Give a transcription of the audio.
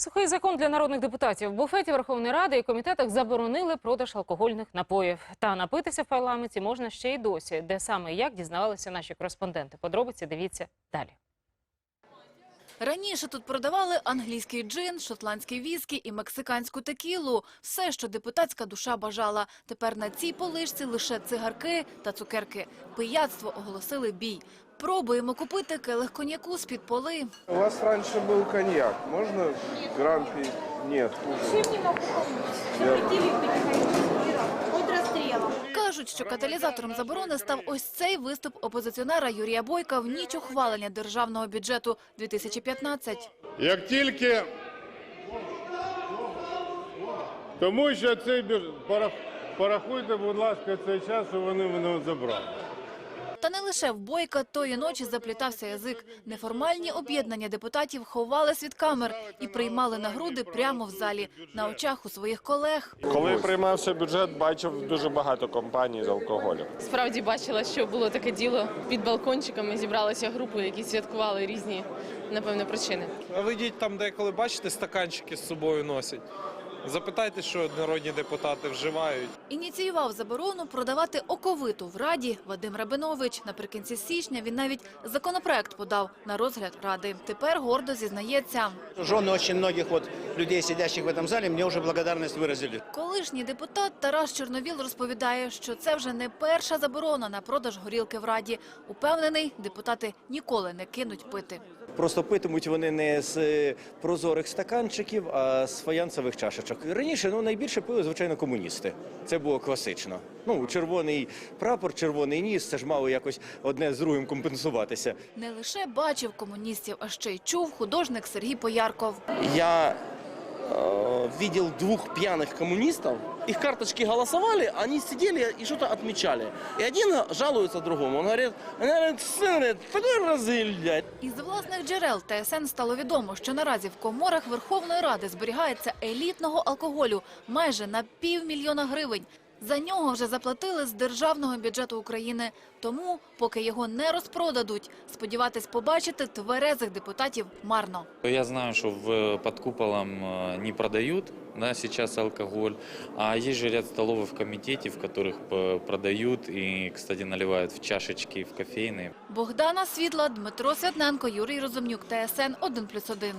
Сухий закон для народних депутатів. В буфеті Верховної Ради і комітетах заборонили продаж алкогольних напоїв. Та напитися в парламенті можна ще й досі. Де саме і як дізнавалися наші кореспонденти. Подробиці дивіться далі. Раніше тут продавали англійський джин, шотландський віскі і мексиканську текілу. Все, що депутатська душа бажала. Тепер на цій полишці лише цигарки та цукерки. Пияцтво оголосили бій. Пробуємо купити келих коньяку з-під поли. У вас раньше был коньяк. Пить? Нет. уже. Чем не могу Кажуть, що каталізатором заборони став ось цей виступ опозиціонера Юрія Бойка в ніч ухвалення державного бюджету 2015. Як тільки тому що цей бюджет... порах- порахуйте, будь ласка, цей час, що вони мене забрали. Та не лише в Бойка тої ночі заплітався язик. Неформальні об'єднання депутатів ховались від камер і приймали нагруди прямо в залі, на очах у своїх колег. Коли приймався бюджет, бачив дуже багато компаній з алкоголем. Справді бачила, що було таке діло під балкончиками. Зібралися групи, які святкували різні, напевно, причини. А ви йдіть там, деколи бачите, стаканчики з собою носять. Запитайте, що народні депутати вживають. Ініціював заборону продавати оковиту в Раді Вадим Рабинович. Наприкінці січня він навіть законопроект подав на розгляд Ради. Тепер гордо зізнається. Жены очень многих вот людей, сидящих в этом зале, мне уже благодарность выразили. Колишній депутат Тарас Чорновіл розповідає, що це вже не перша заборона на продаж горілки в Раді. Упевнений, депутати ніколи не кинуть пити. Просто питимуть вони не з прозорих стаканчиків, а з фаянсових чашечок. Раніше ну найбільше пили, звичайно, комуністи. Це було класично. Ну, червоний прапор, червоний ніс, це ж мало якось одне з другим компенсуватися. Не лише бачив комуністів, а ще й чув художник Сергій Поярков. Я э, видел двух пьяных коммунистов. Их карточки голосовали, они сидели и что-то отмечали. И один жалуется другому. Он говорит, он говорит, сын, говорит, такой разыль, блядь. Із власних джерел ТСН стало відомо, що наразі в коморах Верховної Ради зберігається елітного алкоголю майже на півмільйона гривень. За нього вже заплатили з державного бюджету України. Тому, поки його не розпродадуть, сподіватись побачити тверезих депутатів марно. Я знаю, что в, под куполом э, не продают да, сейчас алкоголь, а есть же ряд столовых в комитете, в которых э, продают и, кстати, наливают в чашечки, в кофейные. Богдана Світла, Дмитро Святненко, Юрій Розумнюк, ТСН 1+,1.